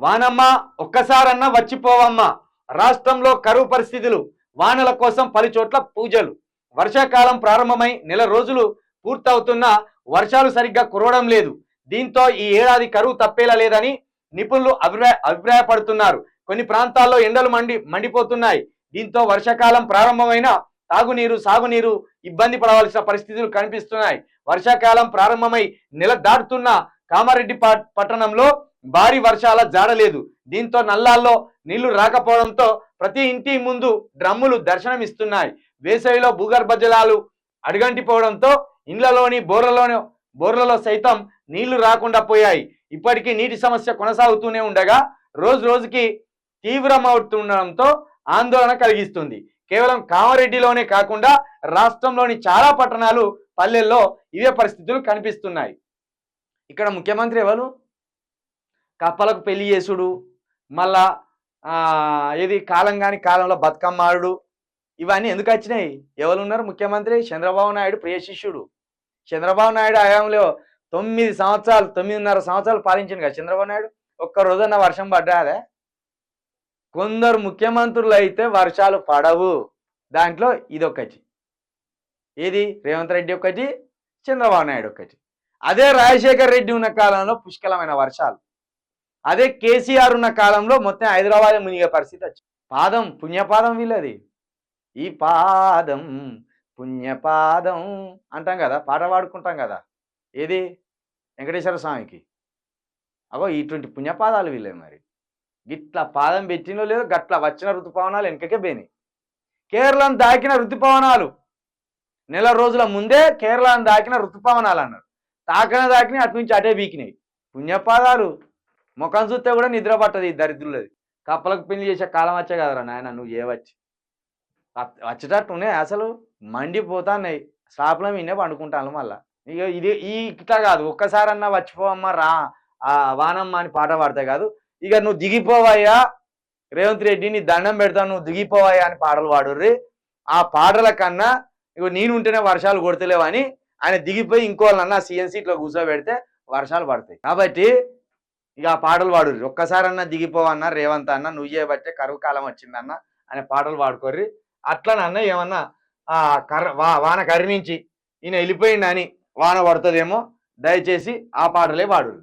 వానమ్మ ఒక్కసారన్నా వచ్చిపోవమ్మ. రాష్ట్రంలో కరువు పరిస్థితులు వానల కోసం పలుచోట్ల పూజలు. వర్షాకాలం ప్రారంభమై నెల రోజులు పూర్తవుతున్నా వర్షాలు సరిగ్గా కురవడం లేదు. దీంతో ఈ ఏడాది కరువు తప్పేలా లేదని నిపుణులు అభిప్రాయ అభిప్రాయపడుతున్నారు. కొన్ని ప్రాంతాల్లో ఎండలు మండి మండిపోతున్నాయి. దీంతో వర్షాకాలం ప్రారంభమైన తాగునీరు సాగునీరు ఇబ్బంది పడవలసిన పరిస్థితులు కనిపిస్తున్నాయి. వర్షాకాలం ప్రారంభమై నెల దాటుతున్న కామారెడ్డి ప- పట్టణంలో భారీ వర్షాల జాడలేదు దీంతో నల్లాల్లో నీళ్ళు రాకపోవడంతో ప్రతి ఇంటి ముందు డ్రమ్ములు దర్శనమిస్తున్నాయి. వేసవిలో భూగర్భ జలాలు అడుగంటిపోవడంతో ఇండ్లలోని బోర్లలోని బోర్లలో సైతం నీళ్ళు రాకుండా పోయాయి. ఇప్పటికీ నీటి సమస్య కొనసాగుతూనే ఉండగా రోజు రోజుకి తీవ్రమవుతుండడంతో ఆందోళన కలిగిస్తుంది. కేవలం కామారెడ్డిలోనే కాకుండా రాష్ట్రంలోని చాలా పట్టణాలు పల్లెల్లో ఇవే పరిస్థితులు కనిపిస్తున్నాయి. ఇక్కడ ముఖ్యమంత్రి ఎవరు? కప్పలకు పెళ్ళి చేసుడు మళ్ళా ఏది కాలం కాని కాలంలో బతుకమ్మారుడు. ఇవన్నీ ఎందుకు వచ్చినాయి? ఎవరు ఉన్నారు ముఖ్యమంత్రి చంద్రబాబు నాయుడు ప్రియ శిష్యుడు. చంద్రబాబు నాయుడు హయాంలో తొమ్మిది సంవత్సరాలు తొమ్మిదిన్నర సంవత్సరాలు పాలించింది కదా చంద్రబాబు నాయుడు. ఒక్క రోజన్న వర్షం పడ్డాదే? కొందరు ముఖ్యమంత్రులు అయితే వర్షాలు పడవు. దాంట్లో ఇది ఒకటి ఏది? రేవంత్ రెడ్డి ఒకటి చంద్రబాబు నాయుడు ఒకటి అదే రాజశేఖర్ రెడ్డి ఉన్న కాలంలో పుష్కలమైన వర్షాలు. అదే కేసీఆర్ ఉన్న కాలంలో మొత్తం హైదరాబాద్ మునిగే పరిస్థితి వచ్చింది పాదం పుణ్యపాదం వీళ్ళది. ఈ పాదం పుణ్యపాదం అంటాం కదా పాట పాడుకుంటాం కదా. ఏది? వెంకటేశ్వర స్వామికి. అగో ఇటువంటి పుణ్యపాదాలు వీళ్ళే మరి. గిట్ల పాదం పెట్టినో లేదో గట్ల వచ్చిన ఋతుపవనాలు వెనకకే పోయినాయి. కేరళను దాకిన ఋతుపవనాలు. నెల రోజుల ముందే కేరళను దాకిన ఋతుపవనాలు అన్నారు. తాకన దాకినాయి అటు నుంచి అటే బీకినాయి. పుణ్యపాదాలు. ముఖం చూస్తే కూడా నిద్ర పట్టదు ఈ దరిద్రులది. కప్పలకు పెళ్ళి చేసే కాలం వచ్చే కదరా నాయన నువ్వు ఏవచ్చి వచ్చేటట్టు వచ్చేటట్టునే అసలు మండిపోతాన్నాయి. స్టాప్లో మీనే పండుకుంటాను మళ్ళా. ఇక ఇది ఈ ఇట్లా కాదు. ఒక్కసారన్నా వచ్చిపోవమ్మా రా. ఆ వానమ్మ అని పాట పాడితే కాదు. ఇక నువ్వు దిగిపోవయ్యా. రేవంత్ రెడ్డి నీ దండం పెడతాను నువ్వు దిగిపోవయ్యా అని పాటలు పాడుర్రి. ఆ పాటల కన్నా ఇగో నేను ఉంటేనే వర్షాలు కొడతలేవని ఆయన దిగిపోయి ఇంకోళ్ళన్నా సీఎన్ ఇట్లా కూర్చోబెడితే వర్షాలు పడతాయి. కాబట్టి ఇక ఆ పాటలు పాడుర్రి. ఒక్కసారన్నా దిగిపోవన్నా రేవంత్ అన్న నువ్వు చేయబట్టే కరువు కాలం వచ్చిందన్న అనే పాటలు పాడుకోర్రి. అట్లనన్న ఏమన్నా ఆ కర్ర వా వాన కరిణించి ఈయన వెళ్ళిపోయిండని వాన పడుతుందేమో దయచేసి ఆ పాటలే పాడుర్రి.